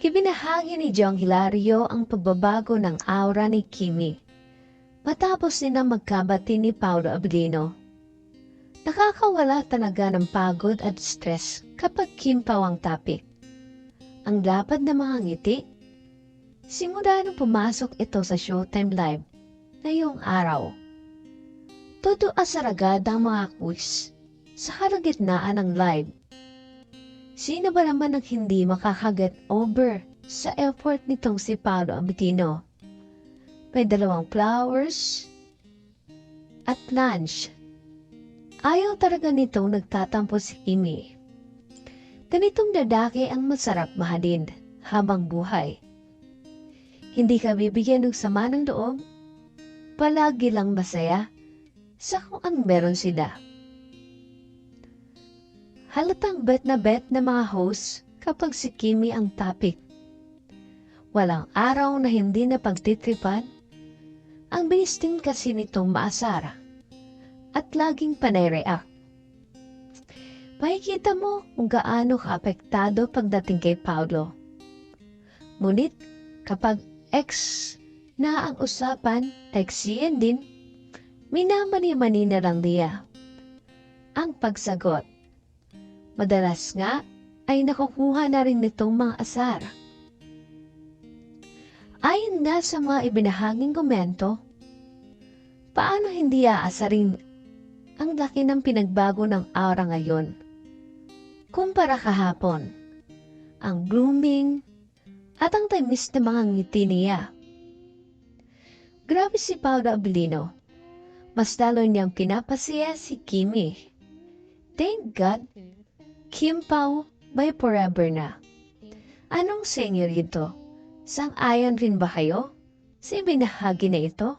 Kibinahagi ni Jong Hilario ang pagbabago ng aura ni Kimi. Matapos nila magkabati ni Paolo Abilino. Nakakawala talaga ng pagod at stress kapag Kim Pao ang topic. Ang dapat na mga ngiti. Simula nung pumasok ito sa Showtime Live ngayong araw. Todo asaragad ang mga quiz sa kalagitnaan ng live. Sino ba naman ang hindi makakaget over sa effort nitong si Paolo Abitino? May dalawang flowers at lunch. Ayaw talaga nitong nagtatampo si Kimi. Ganitong dadaki ang masarap mahalin habang buhay. Hindi ka bibigyan ng sama ng loob. Palagi lang masaya sa kung ang meron sila. Halatang bet na bet na mga host kapag si Kimi ang topic. Walang araw na hindi na pagtitripan. Ang bilis din kasi nitong maasar at laging panay-react. Makikita mo kung gaano kaapektado pagdating kay Paulo. Ngunit kapag ex na ang usapan, siyan din, minamani-mani na lang niya. Ang pagsagot. Madalas nga ay nakukuha na rin nitong mga asar. Ayon nga sa mga ibinahaging komento, paano hindi aasarin ang laki ng pinagbago ng aura ngayon? Kumpara kahapon, ang blooming at ang tamis na mga ngiti niya. Grabe si Paolo Abilino. Mas lalo niyang pinapasaya si Kimi. Thank God, Kim Pao may forever na. Anong senyorito? Sang-ayon rin ba kayo? Sa ibinahagi na ito?